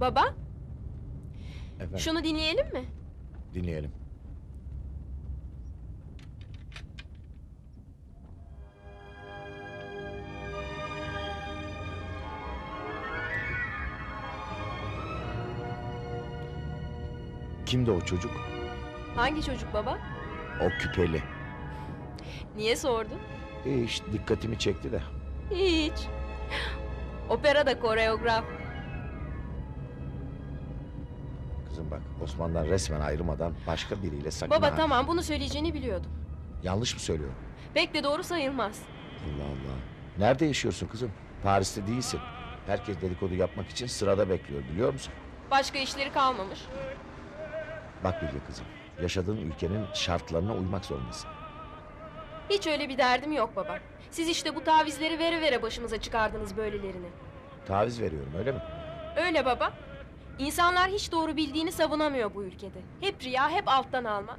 Baba, Efendim, şunu dinleyelim mi? dinleyelim. Kimdi o çocuk? Hangi çocuk baba? O küpeli. Niye sordun? Hiç dikkatimi çekti de. Hiç. Operada koreograf. Kızım bak Osman'dan resmen ayrılmadan başka biriyle sakın Baba ha. tamam bunu söyleyeceğini biliyordum. Yanlış mı söylüyorum? Pek de doğru sayılmaz. Allah Allah. Nerede yaşıyorsun kızım? Paris'te değilsin. Herkes dedikodu yapmak için sırada bekliyor biliyor musun? Başka işleri kalmamış. Bak Bilge kızım. Yaşadığın ülkenin şartlarına uymak zorundasın. Hiç öyle bir derdim yok baba. Siz işte bu tavizleri vere vere başımıza çıkardınız böylelerini. Taviz veriyorum öyle mi? Öyle baba. İnsanlar hiç doğru bildiğini savunamıyor bu ülkede. Hep riya, hep alttan alma.